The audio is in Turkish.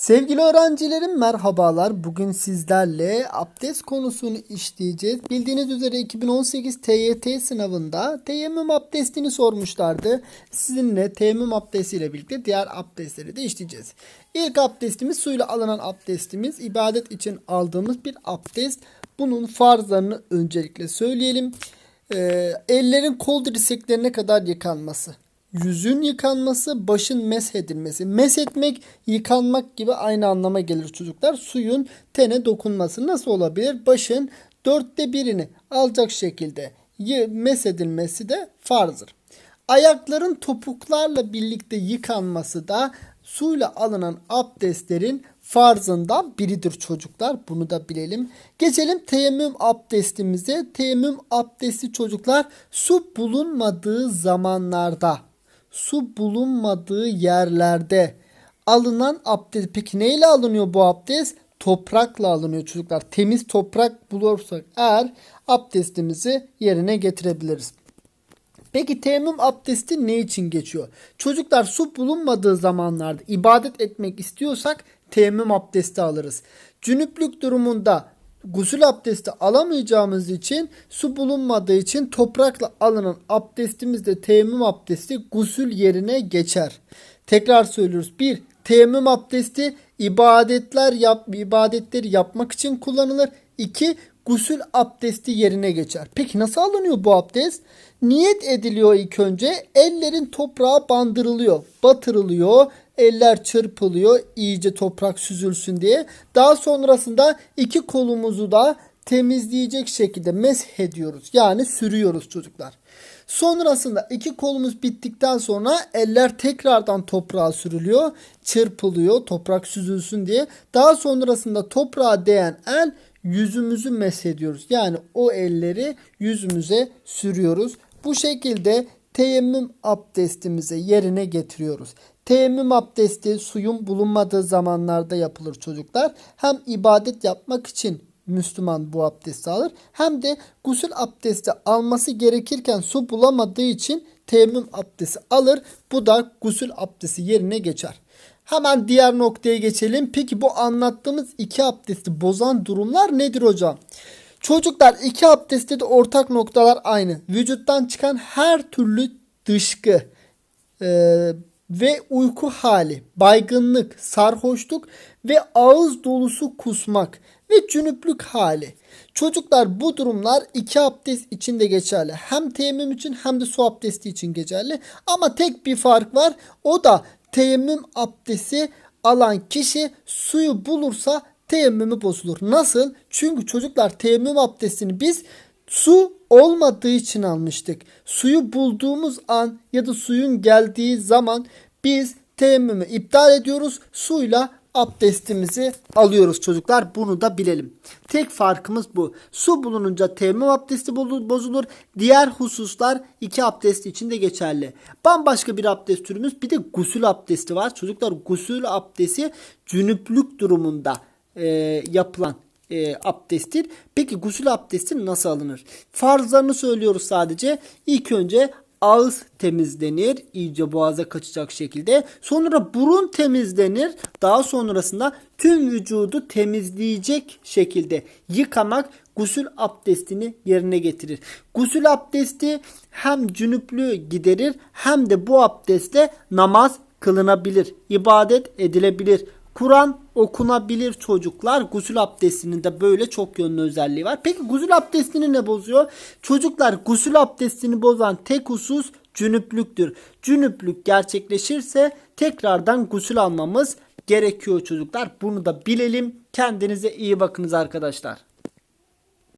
Sevgili öğrencilerim merhabalar. Bugün sizlerle abdest konusunu işleyeceğiz. Bildiğiniz üzere 2018 TYT sınavında teyemmüm abdestini sormuşlardı. Sizinle teyemmüm abdestiyle birlikte diğer abdestleri de işleyeceğiz. İlk abdestimiz suyla alınan abdestimiz. ibadet için aldığımız bir abdest. Bunun farzlarını öncelikle söyleyelim. Ee, ellerin kol dirseklerine kadar yıkanması. Yüzün yıkanması, başın meshedilmesi. Meshetmek, yıkanmak gibi aynı anlama gelir çocuklar. Suyun tene dokunması nasıl olabilir? Başın dörtte birini alacak şekilde meshedilmesi de farzdır. Ayakların topuklarla birlikte yıkanması da suyla alınan abdestlerin farzından biridir çocuklar. Bunu da bilelim. Geçelim teyemmüm abdestimize. Teyemmüm abdesti çocuklar su bulunmadığı zamanlarda, su bulunmadığı yerlerde alınan abdest. Peki neyle alınıyor bu abdest? Toprakla alınıyor çocuklar. Temiz toprak bulursak eğer abdestimizi yerine getirebiliriz. Peki teyemmüm abdesti ne için geçiyor? Çocuklar su bulunmadığı zamanlarda ibadet etmek istiyorsak teyemmüm abdesti alırız. Cünüplük durumunda gusül abdesti alamayacağımız için su bulunmadığı için toprakla alınan abdestimizde teyemmüm abdesti gusül yerine geçer. Tekrar söylüyoruz. 1. Teyemmüm abdesti ibadetler yap, ibadetleri yapmak için kullanılır. 2. Gusül abdesti yerine geçer. Peki nasıl alınıyor bu abdest? Niyet ediliyor ilk önce. Ellerin toprağa bandırılıyor, batırılıyor. Eller çırpılıyor iyice toprak süzülsün diye. Daha sonrasında iki kolumuzu da temizleyecek şekilde mesh ediyoruz. Yani sürüyoruz çocuklar. Sonrasında iki kolumuz bittikten sonra eller tekrardan toprağa sürülüyor, çırpılıyor toprak süzülsün diye. Daha sonrasında toprağa değen el yüzümüzü meshediyoruz. Yani o elleri yüzümüze sürüyoruz. Bu şekilde teyemmüm abdestimizi yerine getiriyoruz. Teyemmüm abdesti suyun bulunmadığı zamanlarda yapılır çocuklar. Hem ibadet yapmak için Müslüman bu abdesti alır. Hem de gusül abdesti alması gerekirken su bulamadığı için teyemmüm abdesti alır. Bu da gusül abdesti yerine geçer. Hemen diğer noktaya geçelim. Peki bu anlattığımız iki abdesti bozan durumlar nedir hocam? Çocuklar iki abdestte de ortak noktalar aynı. Vücuttan çıkan her türlü dışkı e, ve uyku hali, baygınlık, sarhoşluk ve ağız dolusu kusmak ve cünüplük hali. Çocuklar bu durumlar iki abdest için de geçerli. Hem teyemmüm için hem de su abdesti için geçerli. Ama tek bir fark var. O da teyemmüm abdesti alan kişi suyu bulursa teyemmümü bozulur. Nasıl? Çünkü çocuklar teyemmüm abdestini biz su olmadığı için almıştık. Suyu bulduğumuz an ya da suyun geldiği zaman biz teyemmümü iptal ediyoruz. Suyla abdestimizi alıyoruz çocuklar. Bunu da bilelim. Tek farkımız bu. Su bulununca teyemmüm abdesti bozulur. Diğer hususlar iki abdest için de geçerli. Bambaşka bir abdest türümüz bir de gusül abdesti var. Çocuklar gusül abdesti cünüplük durumunda e, yapılan e, abdesttir. Peki gusül abdesti nasıl alınır? Farzlarını söylüyoruz sadece. İlk önce ağız temizlenir iyice boğaza kaçacak şekilde. Sonra burun temizlenir. Daha sonrasında tüm vücudu temizleyecek şekilde yıkamak gusül abdestini yerine getirir. Gusül abdesti hem cünüplüğü giderir hem de bu abdestle namaz kılınabilir, ibadet edilebilir. Kur'an okunabilir çocuklar. Gusül abdestinin de böyle çok yönlü özelliği var. Peki gusül abdestini ne bozuyor? Çocuklar gusül abdestini bozan tek husus cünüplüktür. Cünüplük gerçekleşirse tekrardan gusül almamız gerekiyor çocuklar. Bunu da bilelim. Kendinize iyi bakınız arkadaşlar.